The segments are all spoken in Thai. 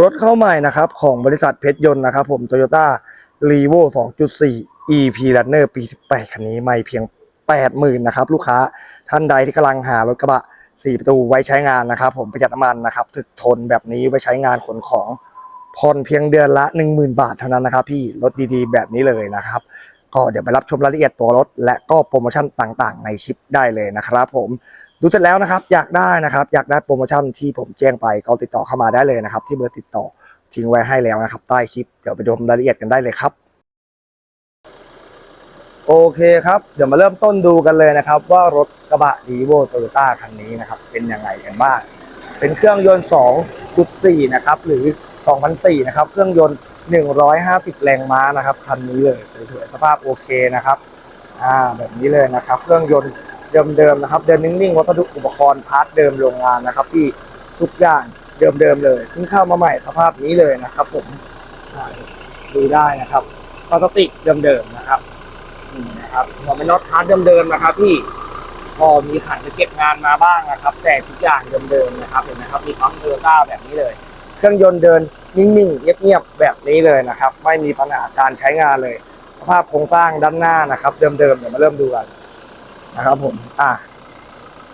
รถเข้าใหม่นะครับของบริษัทเพชรยนต์นะครับผม Toyota r e v o 2.4 EP Runner ปี 18 คันนี้ไม่เพียง 80,000นะครับลูกค้าท่านใดที่กำลังหารถกระบะ 4 ประตูไว้ใช้งานนะครับ ผมประหยัดน้ำมันนะครับถึกทนแบบนี้ไว้ใช้งานขนของผ่อนเพียงเดือนละ 10,000 บาทเท่านั้นนะครับพี่รถดีๆ แบบนี้เลยนะครับ ก็เดี๋ยวไปรับชมรายละเอียดตัวรถ และก็โปรโมชั่นต่างๆ ในคลิปได้เลยนะครับผมดูเสร็จแล้วนะครับอยากได้นะครับ อยากได้โปรโมชั่นที่ผมแจ้งไปก็ติดต่อเข้ามาได้เลยนะครับ ที่เบอร์ติดต่อทิ้งไว้ให้แล้วนะครับ ใต้คลิปเดี๋ยวไปดูรายละเอียดกันได้เลยครับโอเคครับ เดี๋ยวมาเริ่มต้นดูกันเลยนะครับ ว่ารถกระบะ r e v o Toyota คันนี้นะครับ เป็นยังไงกันบ้าง เป็นเครื่องยนต์ 2.4 นะครับ หรือ 2004นะครับ เครื่องยนต์ 150 แรงม้านะครับ คันนี้เลยสวยๆ สภาพโอเคนะครับ อ่า แบบนี้เลยนะครับ เครื่องยนต์เดิมๆนะครับ เดินนิ่งๆ วัสดุอุปกรณ์พาร์ทเดิมโรงงานนะครับ ที่ทุกอย่างเดิมๆเลย เพิ่งเข้ามาใหม่สภาพนี้เลยนะครับผมอ่าดูได้นะครับพลาสติกเดิมๆนะครับนี่นะครับหัวเป็นน็อตพาร์ทเดิมๆนะครับพี่พอมีขันไปเก็บงานมาบ้างนะครับ แต่ทุกอย่างเดิมๆนะครับเห็นไหมครับมีปั๊มโตโยต้าแบบนี้เลย เครื่องยนต์เดินนิ่งๆ เงียบๆ แบบนี้เลยนะครับ ไม่มีปัญหาการใช้งานเลย สภาพโครงสร้างด้านหน้านะครับ เดิมๆ เดี๋ยวมาเริ่มดูกันนะครับผม อะ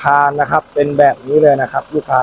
คานนะครับ เป็นแบบนี้เลยนะครับ ลูกค้า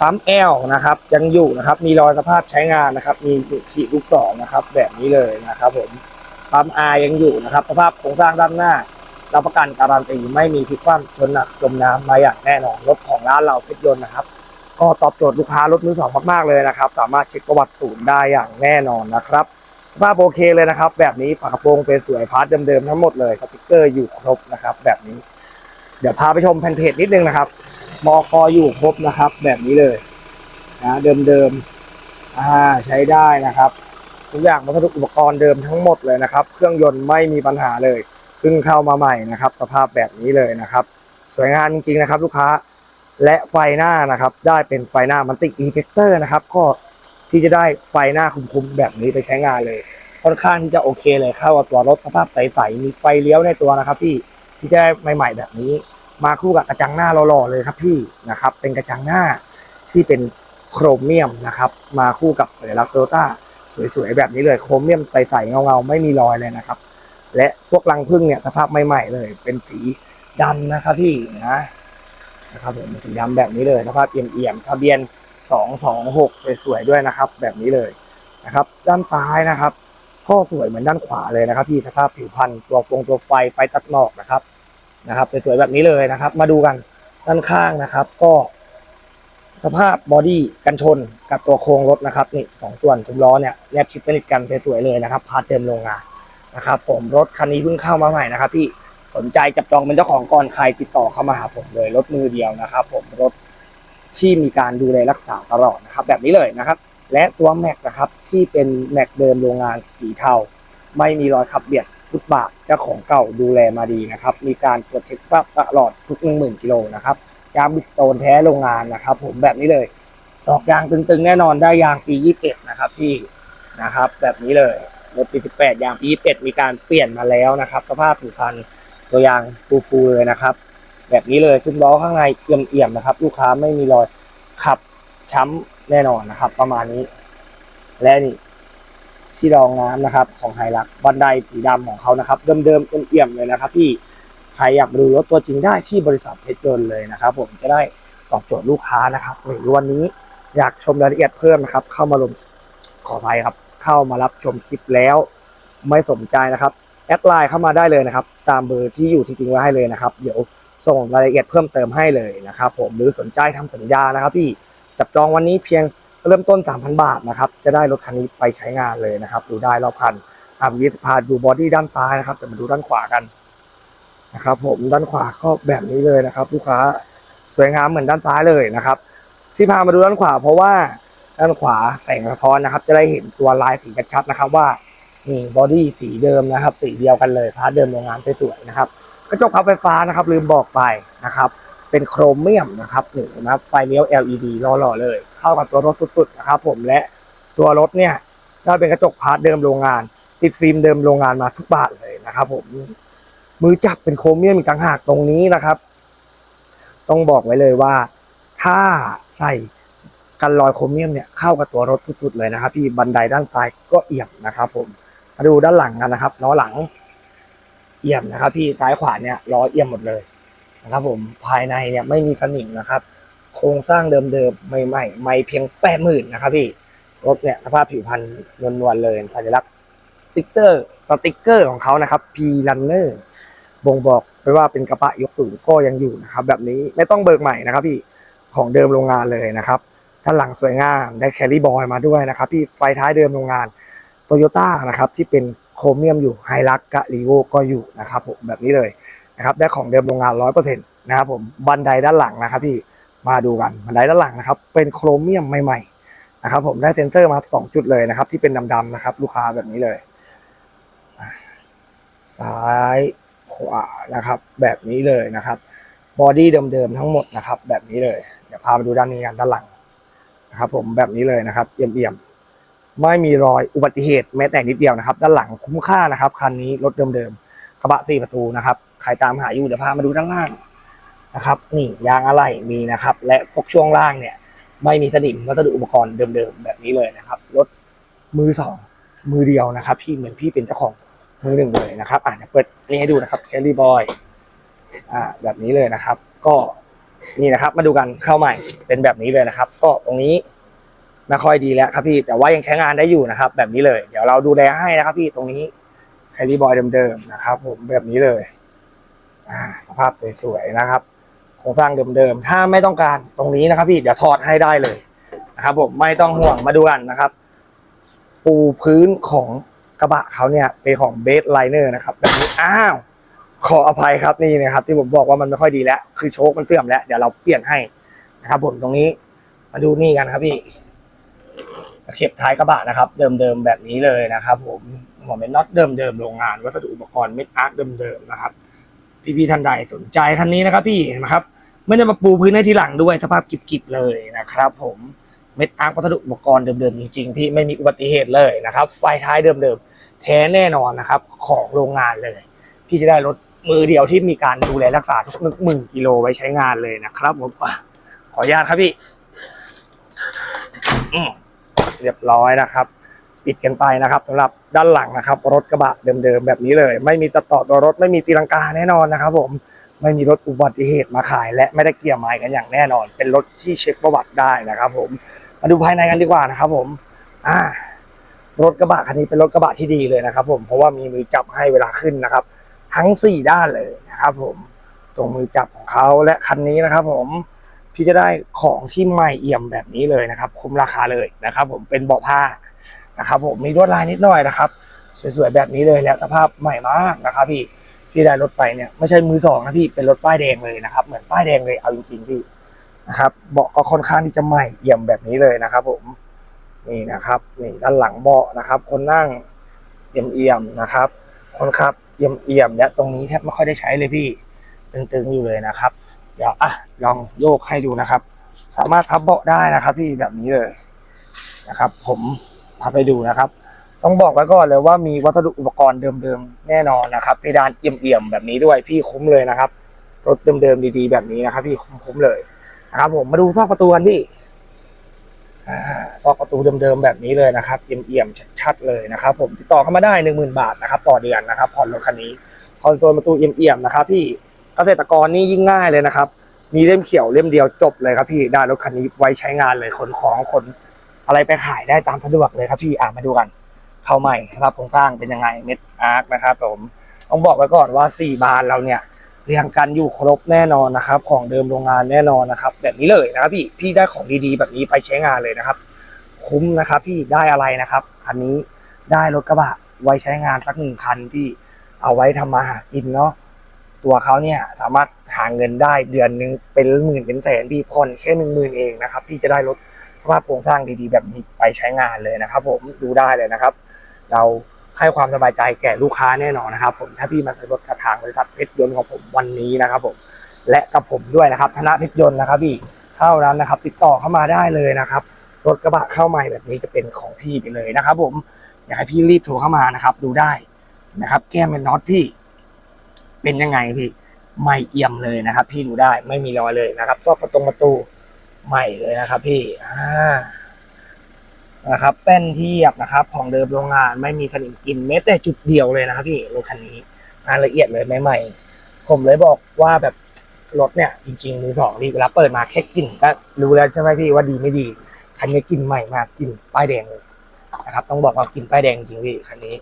ปั๊มแอลนะครับ ยังอยู่นะครับ มีรอยสภาพใช้งานนะครับ มีขีดลูกศรนะครับ แบบนี้เลยนะครับ ผมปั๊มอายังอยู่นะครับ สภาพโครงสร้างด้านหน้ารับประกันการันตีไม่มีพลิกคว่ำชนหนักจมน้ำมาอย่างแน่นอนรถของร้านเราเพชรยนต์นะครับ ก็ตอบโจทย์ลูกค้ารถมือสองมากๆเลยนะครับ สามารถเช็คประวัติศูนย์ได้อย่างแน่นอนนะครับสภาพโอเคเลยนะครับ แบบนี้ฝากระโปรงเป็นสวยพาร์ทเดิมๆทั้งหมดเลยสติกเกอร์อยู่ครบนะครับ แบบนี้ เดี๋ยวพาไปชมแผ่นเพจนิดนึงนะครับมอกออยู่ครบนะครับ แบบนี้เลยนะเดิมๆอ่าใช้ได้นะครับทุกอย่างวัสดุอุปกรณ์เดิมทั้งหมดเลยนะครับ เครื่องยนต์ไม่มีปัญหาเลยเพิ่งเข้ามาใหม่นะครับ สภาพแบบนี้เลยนะครับ สวยงามจริงๆนะครับ ลูกค้า และไฟหน้านะครับ ได้เป็นไฟหน้ามันติรีเฟกเตอร์นะครับ ก็ที่จะได้ไฟหน้าคุ้มๆแบบนี้ไปใช้งานเลย ค่อนข้างที่จะโอเคเลยเข้ากับตัวรถสภาพใสๆมีไฟเลี้ยวในตัวนะครับพี่ที่จะได้ใหม่ๆแบบนี้ มาคู่กับกระจังหน้าหล่อๆเลยครับพี่นะครับ เป็นกระจังหน้าที่เป็นโครเมียมนะครับ มาคู่กับสัญลักษณ์โตโยต้าสวยๆแบบนี้เลยโครเมียมใสๆเงาๆไม่มีรอยเลยนะครับ และพวกรังพึ่งเนี่ยสภาพใหม่ๆเลย เป็นสีดำนะครับพี่นะ นะครับผมสีดำแบบนี้เลยสภาพเอี่ยมๆทะเบียน 226 สวยๆด้วยนะครับ แบบนี้เลยนะครับ ด้านซ้ายนะครับ ก็สวยเหมือนด้านขวาเลยนะครับพี่สภาพผิวพรรณตัวฟงตัวไฟไฟตัดหมอกนะครับนะครับสวยๆแบบนี้เลยนะครับ มาดูกันด้านข้างนะครับ ก็สภาพบอดี้กันชนกับตัวโครงรถนะครับนี่สองส่วนทุกล้อเนี่ยแนบชิดสนิทกันสวยๆเลยนะครับพาร์ทเดิมโรงงานนะครับ ผมรถคันนี้เพิ่งเข้ามาใหม่นะครับ พี่ สนใจจับจองเป็นเจ้าของก่อนใครติดต่อเข้ามาหาผมเลยรถมือเดียวนะครับ ผมรถที่มีการดูแลรักษาตลอดนะครับ แบบนี้เลยนะครับ และตัวแม็กนะครับที่เป็นแม็กเดิมโรงงานสีเทาไม่มีรอยขับเบียดฟุตบาทเจ้าของเก่าดูแลมาดีนะครับ มีการตรวจเช็คตลอดทุกหนึ่งหมื่นกิโลนะครับยางบิสโตนแท้โรงงานนะครับ ผมแบบนี้เลยดอกยางตึงๆ แน่นอนได้ยางปี21นะครับพี่นะครับ แบบนี้เลยรถปี18ยางปี21มีการเปลี่ยนมาแล้วนะครับ สภาพผิวพรรณ ตัวยางฟูๆเลยนะครับ แบบนี้เลยซุ้มล้อข้างในเอี่ยมๆนะครับ ลูกค้าไม่มีรอยขับช้ำแน่นอนนะครับ ประมาณนี้ และนี่ที่รองน้ำนะครับ ของไฮรักบันไดสีดำของเขานะครับ เดิมๆเอี่ยมๆเลยนะครับพี่ใครอยากดูรถตัวจริงได้ที่บริษัทเพชรยนต์เลยนะครับ ผมจะได้ตอบโจทย์ลูกค้านะครับหรือวันนี้อยากชมรายละเอียดเพิ่มนะครับ เข้ามาลงขออภัยครับ เข้ามารับชมคลิปแล้ว ไม่สนใจนะครับ แอดไลน์เข้ามาได้เลยนะครับ ตามเบอร์ที่อยู่ที่ทิ้งไว้ให้เลยนะครับ เดี๋ยวส่งรายละเอียดเพิ่มเติมให้เลยนะครับ ผมหรือสนใจทำสัญญานะครับ พี่จับจองวันนี้เพียงเริ่มต้น 3,000 บาทนะครับ จะได้รถคันนี้ไปใช้งานเลยนะครับ ดูได้รอบคันอะวิทพาดูบอดี้ด้านซ้ายนะครับจะมาดูด้านขวากันนะครับ ผมด้านขวาก็แบบนี้เลยนะครับ ลูกค้าสวยงามเหมือนด้านซ้ายเลยนะครับ ที่พามาดูด้านขวาเพราะว่าด้านขวาแสงสะท้อนนะครับ จะได้เห็นตัวลายสีชัดๆนะครับว่า นี่บอดี้สีเดิมนะครับ สีเดียวกันเลยพาร์ทเดิมโรงงานสวยๆนะครับกระจกพับไฟฟ้านะครับลืมบอกไปนะครับ เป็นโครเมียมนะครับนี่นะครับไฟเลี้ยว LED หล่อๆเลย เข้ากับตัวรถตุดๆนะครับ ผมและตัวรถเนี่ยได้เป็นกระจกพาร์ทเดิมโรงงาน ติดฟิล์มเดิมโรงงานมาทุกบาทเลยนะครับ ผมมือจับเป็นโครเมียมอีกต่างหากตรงนี้นะครับ ต้องบอกไว้เลยว่า ถ้าใส่กันรอยโครเมียมเนี่ยเข้ากับตัวรถสุดๆเลยนะครับ พี่บันไดด้านซ้ายก็เอี่ยมนะครับ ผม มาดูด้านหลังกันนะครับล้อหลังเอี่ยมนะครับ พี่ซ้ายขวาเนี่ยล้อเอี่ยมหมดเลยนะครับ ผมภายในเนี่ยไม่มีสนิมนะครับ โครงสร้างเดิมๆใหม่ๆไม่เพียงแปดหมื่นนะครับ พี่รถเนี่ยสภาพผิวพรรณนวลๆเลยสัญลักษณ์ติ๊กเกอร์สติ๊กเกอร์ของเขานะครับ P Runner บ่งบอกไปว่าเป็นกระบะยกสูงก็ยังอยู่นะครับ แบบนี้ไม่ต้องเบิกใหม่นะครับ พี่ของเดิมโรงงานเลยนะครับด้านหลังสวยงามได้แครี่บอยมาด้วยนะครับ พี่ไฟท้ายเดิมโรงงาน โตโยต้านะครับที่เป็นโครเมียมอยู่ไฮรักกะรีโวก็อยู่นะครับผมแบบนี้เลยนะครับได้ของเดิมโรงงานร้อยเปอร์เซ็นต์นะครับผมบันไดด้านหลังนะครับพี่มาดูกันบันไดด้านหลังนะครับเป็นโครเมียมใหม่ๆนะครับผมได้เซ็นเซอร์มาสองจุดเลยนะครับที่เป็นดำๆนะครับลูกค้าแบบนี้เลยซ้ายขวานะครับแบบนี้เลยนะครับบอดี้เดิมๆทั้งหมดนะครับแบบนี้เลยเดี๋ยวพามาดูด้านนี้กันด้านหลังนะครับผมแบบนี้เลยนะครับเอี่ยมๆ ไม่มีรอยอุบัติเหตุแม้แต่นิดเดียวนะครับ ด้านหลังคุ้มค่านะครับคันนี้รถเดิมๆกระบะสี่ประตูนะครับใครตามหาอยู่เดี๋ยวพามาดูด้านล่างนะครับ นี่ยางอะไหล่มีนะครับ และพวกช่วงล่างเนี่ย ไม่มีสนิมวัสดุอุปกรณ์เดิมๆแบบนี้เลยนะครับรถมือสองมือเดียวนะครับ พี่เหมือนพี่เป็นเจ้าของมือหนึ่งเลยนะครับอะเดี๋ยวเปิดนี่ให้ดูนะครับแคลรี่บอยอ่าแบบนี้เลยนะครับ ก็นี่นะครับ มาดูกันเข้าใหม่เป็นแบบนี้เลยนะครับ ก็ตรงนี้ ไม่ค่อยดีแล้วครับพี่แต่ว่ายังใช้งานได้อยู่นะครับ แบบนี้เลย เดี๋ยวเราดูแลให้นะครับพี่ตรงนี้แคลรี่บอยเดิมๆนะครับ ผมแบบนี้เลยสภาพสวยๆนะครับโครงสร้างเดิมๆถ้าไม่ต้องการตรงนี้นะครับ พี่เดี๋ยวถอดให้ได้เลยนะครับ ผมไม่ต้องห่วงมาดูกันนะครับ ปูพื้นของกระบะเขาเนี่ยเป็นของเบสไลเนอร์นะครับแบบนี้อ้าวขออภัยครับนี่นะครับ ที่ผมบอกว่ามันไม่ค่อยดีแล้ว คือโชคมันเสื่อมแล้ว เดี๋ยวเราเปลี่ยนให้นะครับผมตรงนี้มาดูนี่กันครับพี่ ตะเข็บท้ายกระบะนะครับ เดิมๆแบบนี้เลยนะครับผมหัวเม็ดน็อตเดิมๆโรงงานวัสดุอุปกรณ์เม็ดอาร์คเดิมๆนะครับ พี่ๆท่านใดสนใจคันนี้นะครับ พี่เห็นไหมครับไม่ได้มาปูพื้นให้ทีหลังด้วยสภาพกิบๆเลยนะครับ ผมเม็ดอาร์ควัสดุอุปกรณ์เดิมๆจริงๆพี่ไม่มีอุบัติเหตุเลยนะครับ ไฟท้ายเดิมๆแท้แน่นอนนะครับ ของโรงงานเลย พี่จะได้รถมือเดียวที่มีการดูแลรักษาทุกหมื่นกิโลไว้ใช้งานเลยนะครับผมขออนุญาตครับพี่อื เรียบร้อยนะครับปิดกันไปนะครับสำหรับด้านหลังนะครับ รถกระบะเดิมๆแบบนี้เลย ไม่มีตัดต่อตัวรถไม่มีตีลังกาแน่นอนนะครับ ผมไม่มีรถอุบัติเหตุมาขาย และไม่ได้เกี่ยร์ไม้กันอย่างแน่นอน เป็นรถที่เช็คประวัติได้นะครับ ผมมาดูภายในกันดีกว่านะครับ ผมอ่ารถกระบะคันนี้เป็นรถกระบะที่ดีเลยนะครับ ผมเพราะว่ามีมือจับให้เวลาขึ้นนะครับ ทั้งสี่ด้านเลยนะครับ ผมตรงมือจับของเขาและคันนี้นะครับ ผม พี่จะได้ของที่ใหม่เอี่ยมแบบนี้เลยนะครับ คุ้มราคาเลยนะครับ ผมเป็นเบาะผ้านะครับ ผมมีลวดลายนิดหน่อยนะครับ สวยๆแบบนี้เลยและสภาพใหม่มากนะครับ พี่ที่ได้รถไปเนี่ยไม่ใช่มือสองนะพี่เป็นรถป้ายแดงเลยนะครับ เหมือนป้ายแดงเลยเอาจริงๆพี่นะครับเบาะก็ค่อนข้างที่จะใหม่เอี่ยมแบบนี้เลยนะครับ ผมนี่นะครับนี่ด้านหลังเบาะนะครับ คนนั่งเอี่ยมๆนะครับ คนขับเอี่ยมๆและตรงนี้แทบไม่ค่อยได้ใช้เลยพี่ ตึงๆอยู่เลยนะครับ เดี๋ยวอะลองโยกให้ดูนะครับ สามารถพับเบาะได้นะครับ พี่แบบนี้เลยนะครับ ผมพาไปดูนะครับ ต้องบอกไว้ก่อนเลยว่ามีวัสดุอุปกรณ์เดิมๆแน่นอนนะครับเพดานเอี่ยมๆแบบนี้ด้วยพี่คุ้มเลยนะครับรถเดิมๆดีๆแบบนี้นะครับ พี่คุ้มๆเลยนะครับ ผมมาดูซอกประตูกันพี่ซอกประตูเดิมๆแบบนี้เลยนะครับเอี่ยมๆชัดๆเลยนะครับ ผมติดต่อเข้ามาได้หนึ่งหมื่นบาทนะครับ ต่อเดือนนะครับผ่อนรถคันนี้คอนโซลประตูเอี่ยมๆนะครับ พี่ เกษตรกรนี่ยิ่งง่ายเลยนะครับ มีเล่มเขียวเล่มเดียวจบเลยครับพี่ได้รถคันนี้ไว้ใช้งานเลยขนของขนอะไรไปขายได้ตามสะดวกเลยครับพี่อ่ามาดูกันเข้าใหม่สภาพโครงสร้างเป็นยังไงเม็ดอาร์คนะครับผมต้องบอกไว้ก่อนว่า 4 บานเราเนี่ยเรียงกันอยู่ครบแน่นอนนะครับ ของเดิมโรงงานแน่นอนนะครับ แบบนี้เลยนะครับพี่พี่ได้ของดีๆ แบบนี้ไปใช้งานเลยนะครับ คุ้มนะครับ พี่ได้อะไรนะครับคันนี้ได้รถกระบะไว้ใช้งานสักหนึ่งคันพี่เอาไว้ทำมาหากินเนาะ ตัวเขาเนี่ยสามารถหาเงินได้เดือนหนึ่งเป็นหมื่นเป็นแสนพี่ผ่อนแค่หนึ่งหมื่นเองนะครับพี่จะได้รถสภาพโครงสร้างดีๆ แบบนี้ไปใช้งานเลยนะครับ ผมดูได้เลยนะครับ เราให้ความสบายใจแก่ลูกค้าแน่นอนนะครับ ผมถ้าพี่มาซื้อรถกระถางบริษัทเพชรยนต์ของผมวันนี้นะครับ ผมและกับผมด้วยนะครับธนเพชรยนต์นะครับพี่เท่านั้นนะครับ ติดต่อเข้ามาได้เลยนะครับรถกระบะเข้าใหม่แบบนี้จะเป็นของพี่ไปเลยนะครับ ผมอยากให้พี่รีบโทรเข้ามานะครับ ดูได้นะครับ แก้มเป็นน็อตพี่ เป็นยังไงพี่ไม่เอี่ยมเลยนะครับ พี่ดูได้ไม่มีรอยเลยนะครับซอกประตงประตูใหม่เลยนะครับ พี่อ่านะครับแป้นเทียบนะครับ ของเดิมโรงงานไม่มีสนิมกินแม้แต่จุดเดียวเลยนะครับ พี่รถคันนี้งานละเอียดเลยใหม่ๆผมเลยบอกว่าแบบรถเนี่ยจริงๆมือสองดีเวลาเปิดมาแค่กลิ่นก็รู้แล้วใช่ไหมพี่ว่าดีไม่ดีคันนี้กลิ่นใหม่มากกลิ่นป้ายแดงเลยนะครับ ต้องบอกว่ากลิ่นป้ายแดงจริงพี่คันนี้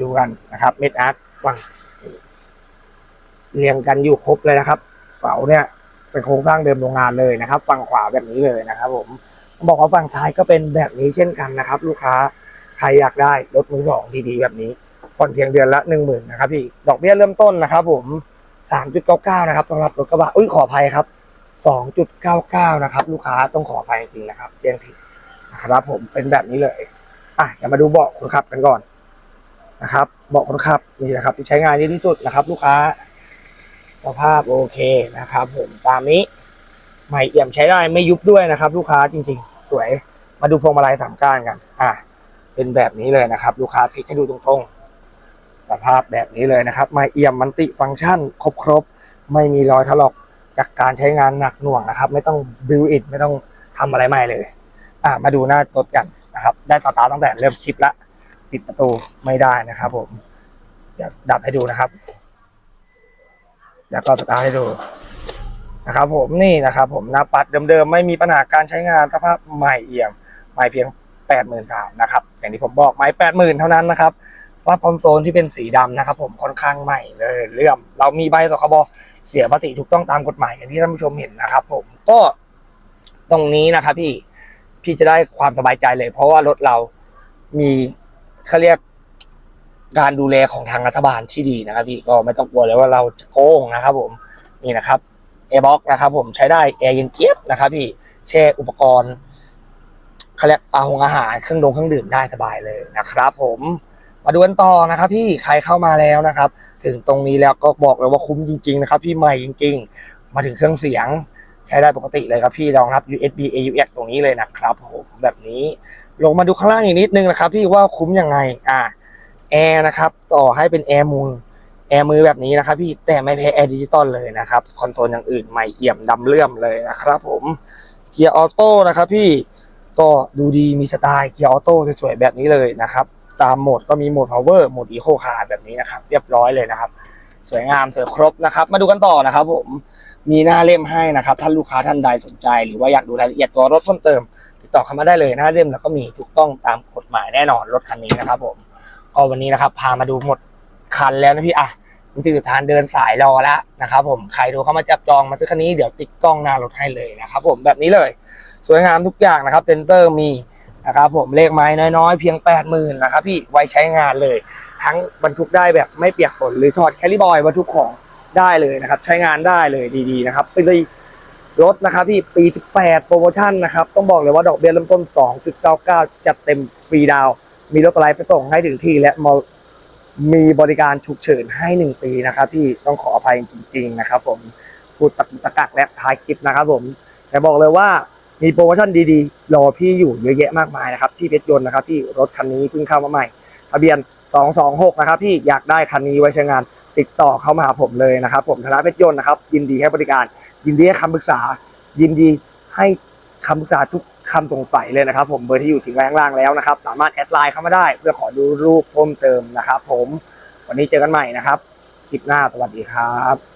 ดูกันนะครับเม็ดอาร์ตวัง เรียงกันอยู่ครบเลยนะครับ เสาเนี่ยเป็นโครงสร้างเดิมโรงงานเลยนะครับ ฝั่งขวาแบบนี้เลยนะครับ ผมบอกว่าฝั่งซ้ายก็เป็นแบบนี้เช่นกันนะครับ ลูกค้าใครอยากได้รถมือสองดีๆแบบนี้ผ่อนเพียงเดือนละหนึ่งหมื่นนะครับพี่ดอกเบี้ยเริ่มต้นนะครับ ผมสามจุดเก้าเก้านะครับสำหรับรถกระบะอุ้ยขออภัยครับสองจุดเก้าเก้านะครับ ลูกค้าต้องขออภัยจริงๆนะครับเรียงผิดนะครับผมเป็นแบบนี้เลยอะเดี๋ยวมาดูเบาะคนขับกันก่อนนะครับเบาะคนขับนี่นะครับที่ใช้งานเยอะที่สุดนะครับ ลูกค้า สภาพโอเคนะครับ ผมตามนี้ใหม่เอี่ยมใช้ได้ไม่ยุบด้วยนะครับ ลูกค้าจริง ๆ สวยมาดูพวงมาลัยสามก้านกัน อะ เป็นแบบนี้เลยนะครับ ลูกค้าพลิกให้ดูตรงๆ สภาพแบบนี้เลยนะครับ ไม่เอี่ยมมันติฟังก์ชัน ครบๆไม่มีรอยถลอกจากการใช้งานหนักหน่วงนะครับ ไม่ต้องบิวอิดไม่ต้องทำอะไรใหม่เลย อะ มาดูหน้ารถกันนะครับ ได้สตาร์ทตั้งแต่เริ่มชิปละ ปิดประตูไม่ได้นะครับผม เดี๋ยวดับให้ดูนะครับ แล้วก็สตาร์ทให้ดูนะครับผมนี่นะครับผมหน้าปัดเดิมๆ ไม่มีปัญหาการใช้งานสภาพใหม่เอี่ยมใหม่เพียงแปดหมื่นสานะครับอย่างที่ผมบอกไม่แปดหมื่นเท่านั้นนะครับสภาพคอนโซลที่เป็นสีดำนะครับ ผมค่อนข้างใหม่เลยเรื่องเรามีใบสคบเสียภาษีถูกต้องตามกฎหมายอย่างที่ท่านผู้ชมเห็นนะครับ ผมก็ตรงนี้นะครับพี่พี่จะได้ความสบายใจเลย เพราะว่ารถเรามีเขาเรียก การดูแลของทางรัฐบาลที่ดีนะครับพี่ก็ไม่ต้องกลัวเลยว่าเราจะโกงนะครับผมนี่นะครับแอร์บ็อกนะครับผมใช้ได้แอร์เย็นเจี๊ยบนะครับพี่แช่อุปกรณ์เขาเรียกอาหงอาหารเครื่องดงเครื่องดื่มได้สบายเลยนะครับผมมาดูกันต่อนะครับพี่ใครเข้ามาแล้วนะครับ ถึงตรงนี้แล้วก็บอกเลยว่าคุ้มจริง ๆ นะครับ พี่ใหม่จริง ๆ มาถึงเครื่องเสียงใช้ได้ปกติเลยครับพี่รองรับ USB AUX ตรงนี้เลยนะครับผมแบบนี้ลงมาดูข้างล่างอีกนิดนึงนะครับ พี่ว่าคุ้มยังไงอ่า แอร์นะครับต่อให้เป็นแอร์มือแอร์มือแบบนี้นะครับพี่แต่ไม่แพ้แอร์ดิจิตอลเลยนะครับคอนโซลอย่างอื่นใหม่เอี่ยมดำเลื่อมเลยนะครับผมเกียร์ออโต้นะครับพี่ก็ดูดีมีสไตล์เกียร์ออโต้สวยๆแบบนี้เลยนะครับตามโหมดก็มีโหมด power โหมด eco car แบบนี้นะครับเรียบร้อยเลยนะครับสวยงามสวยครบนะครับ มาดูกันต่อนะครับ ผมมีหน้าเล่มให้นะครับท่านลูกค้าท่านใดสนใจ หรือว่าอยากดูรายละเอียดตัวรถเพิ่มเติม ติดต่อเข้ามาได้เลยหน้าเล่มแล้วก็มีถูกต้องตามกฎหมายแน่นอนรถคันนี้นะครับผม ก็วันนี้นะครับพามาดูหมดคันแล้วนะพี่อะมีสื่อทานเดินสายรอแล้วนะครับผมใครโทรเข้ามาจับจองมาซื้อคันนี้เดี๋ยวติดกล้องหน้ารถให้เลยนะครับผมแบบนี้เลย สวยงามทุกอย่างนะครับเซนเซอร์มีนะครับผมเลขไม้น้อยๆ เพียง 8 0,000นะครับพี่ไว้ใช้งานเลย ทั้งบรรทุกได้แบบไม่เปียกฝนหรือถอดแคลิบอยบรรทุกของได้เลยนะครับ ใช้งานได้เลยดีๆนะครับไปเลยรถนะครับพี่ปี 18 โปรโมชั่นนะครับ ต้องบอกเลยว่าดอกเบี้ยเริ่มต้น 2.99 จัดเต็มฟรีดาว มีรถสไลด์ไปส่งให้ถึงที่และมมีบริการฉุกเฉินให้หนึ่งปีนะครับ พี่ต้องขออภัยจริง ๆ นะครับ ผมพูดตะกุกตะกักและท้ายคลิปนะครับ ผมแต่บอกเลยว่ามีโปรโมชั่นดีๆ รอพี่อยู่เยอะแยะมากมายนะครับ ที่เพชรยนต์นะครับ พี่รถคันนี้เพิ่งเข้ามาใหม่ทะเบียน 226 นะครับ พี่อยากได้คันนี้ไว้ใช้งานติดต่อเข้ามาหาผมเลยนะครับ ผมธนาเพชรยนต์นะครับ ยินดีให้บริการ ยินดีให้คำปรึกษา ยินดีให้คำปรึกษาทุก คำสงสัยเลยนะครับ ผมเบอร์ที่อยู่ทิ้งไว้ข้างล่างแล้วนะครับ สามารถแอดไลน์เข้ามาได้ เพื่อขอดูรูปเพิ่มเติมนะครับ ผมวันนี้เจอกันใหม่นะครับคลิปหน้าสวัสดีครับ